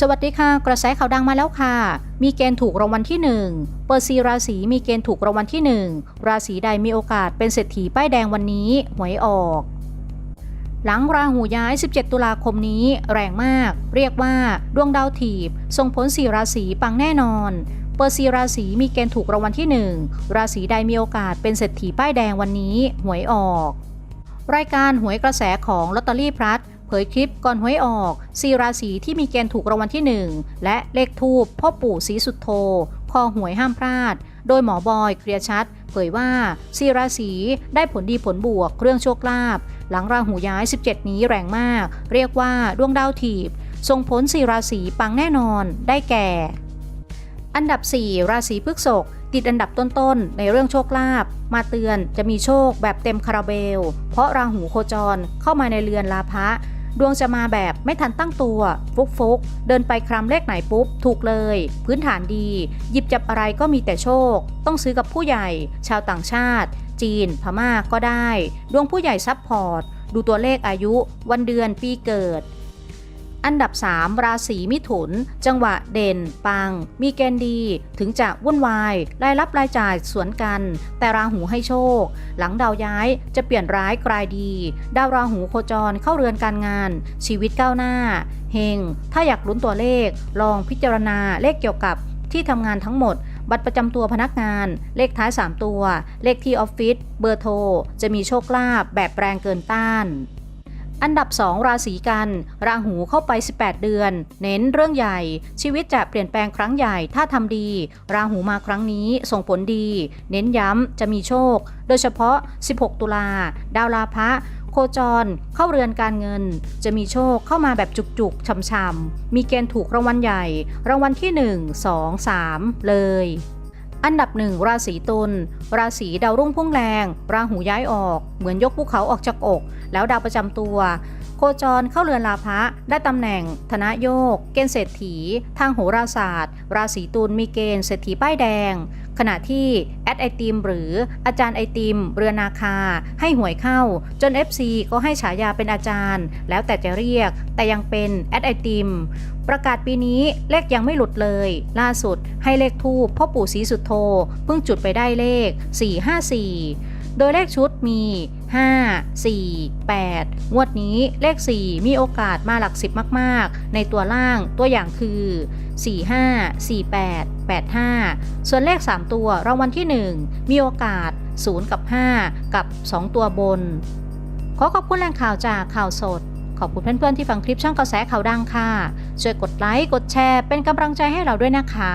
สวัสดีค่ะ กระแสข่าวดังมาแล้วค่ะ มีเกณฑ์ถูกรางวัลที่ 1 เปอร์ซีราศีมีเกณฑ์ถูกรางวัลที่ 1 ราศีใดมีโอกาสเป็นเศรษฐีป้ายแดงวันนี้ หวยออก หลังราหูย้าย 17 ตุลาคมนี้ แรงมาก เรียกว่า ดวงดาวถีบ ส่งผลสีราศีปังแน่นอน เปอร์ซีราศีมีเกณฑ์ถูกรางวัลที่ 1 ราศีใดมีโอกาสเป็นเศรษฐีป้ายแดงวันนี้ หวยออก รายการหวยกระแสของลอตเตอรี่พลัส เผยคลิปก่อนหวยออกสีราศีที่มีเกณฑ์ถูกรางวัลที่ 1 และเลขทูปพ่อปู่ศรีสุดโทคอหวยห้ามพลาด โดยหมอบอยเคลียร์ชัด เผยว่าสีราศีได้ผลดีผลบวกเรื่องโชคลาภหลังราหูย้าย 17 นี้แรงมาก เรียกว่าดวงดาวถีบส่งผลสีราศีปังแน่นอนได้แก่ อันดับ 4 ราศีพฤษภติดอันดับต้นๆ ในเรื่องโชคลาภมาเตือนจะมีโชคแบบเต็มคาราเบล เพราะราหูโคจรเข้ามาในเรือนลาภะ ดวงจะมาแบบไม่ทันตั้งตัว ฟุกฟุกๆเดินไปคลำเลขไหนปุ๊บ ถูกเลย พื้นฐานดี หยิบจับอะไรก็มีแต่โชค ต้องซื้อกับผู้ใหญ่ ชาวต่างชาติ จีน พม่าก็ได้ ดวงผู้ใหญ่ซับพอร์ต ดูตัวเลขอายุ วันเดือนปีเกิด อันดับ 3 ราศีมิถุน จังหวะเด่น ปัง มีเกณฑ์ดี ถึงจะวุ่นวาย รายรับรายจ่ายสวนกัน แต่ราหูให้โชค หลังดาวย้ายจะเปลี่ยนร้ายกลายดี ดาวราหูโคจรเข้าเรือนการงาน ชีวิตก้าวหน้าเฮงถ้าอยากลุ้นตัวเลข ลองพิจารณาเลขเกี่ยวกับที่ทำงานทั้งหมดบัตรประจำตัวพนักงาน เลขท้าย 3 ตัว เลขที่ออฟฟิศ เบอร์โทร จะมีโชคลาภแบบแรงเกินต้าน อันดับ 2 ราศีกัน ราหูเข้าไป 18 เดือน เน้นเรื่องใหญ่ ชีวิตจะเปลี่ยนแปลงครั้งใหญ่ถ้าทำดี ราหูมาครั้งนี้ส่งผลดี เน้นย้ำจะมีโชค โดยเฉพาะ 16 ตุลา ดาวลาภะโคจร เข้าเรือนการเงิน จะมีโชคเข้ามาแบบจุกๆช่ำๆมีเกณฑ์ถูกรางวัลใหญ่ รางวัลที่ 1 2 3 เลย อันดับหนึ่งราศีตุล ราศีดาวรุ่งพุ่งแรง ราหูย้ายออก เหมือนยกภูเขาออกจากอก แล้วดาวประจำตัว โคจรเข้าเรือนลาภะได้ตำแหน่ง ธนโยก เกณฑ์เศรษฐี ทางโหราศาสตร์ ราศีตุลมีเกณฑ์เศรษฐีป้ายแดง ขณะที่แอดไอติมหรืออาจารย์ไอติม เรือนนาคา ให้หวยเข้า จน FC ก็ให้ฉายาเป็นอาจารย์ แล้วแต่จะเรียก แต่ยังเป็นแอดไอติมประกาศปีนี้เลขยังไม่หลุดเลย ล่าสุดให้เลขทูปพ่อปู่ศรีสุดโทเพิ่งจุดไปได้เลข 454 โดยเลขชุดมี 5 4 8 งวดนี้เลข 4 มีโอกาสมาหลัก 10 มาก ๆ ในตัวล่างตัวอย่างคือ 45 48 85 ส่วนเลข 3 ตัวรางวัลที่ 1 มีโอกาส 0 กับ 5 กับ 2 ตัวบน ขอขอบคุณแหล่งข่าวจากข่าวสดขอบคุณเพื่อนๆที่ฟังคลิปช่องกระแสข่าวดังค่ะ ช่วยกดไลค์ กดแชร์ เป็นกำลังใจให้เราด้วยนะคะ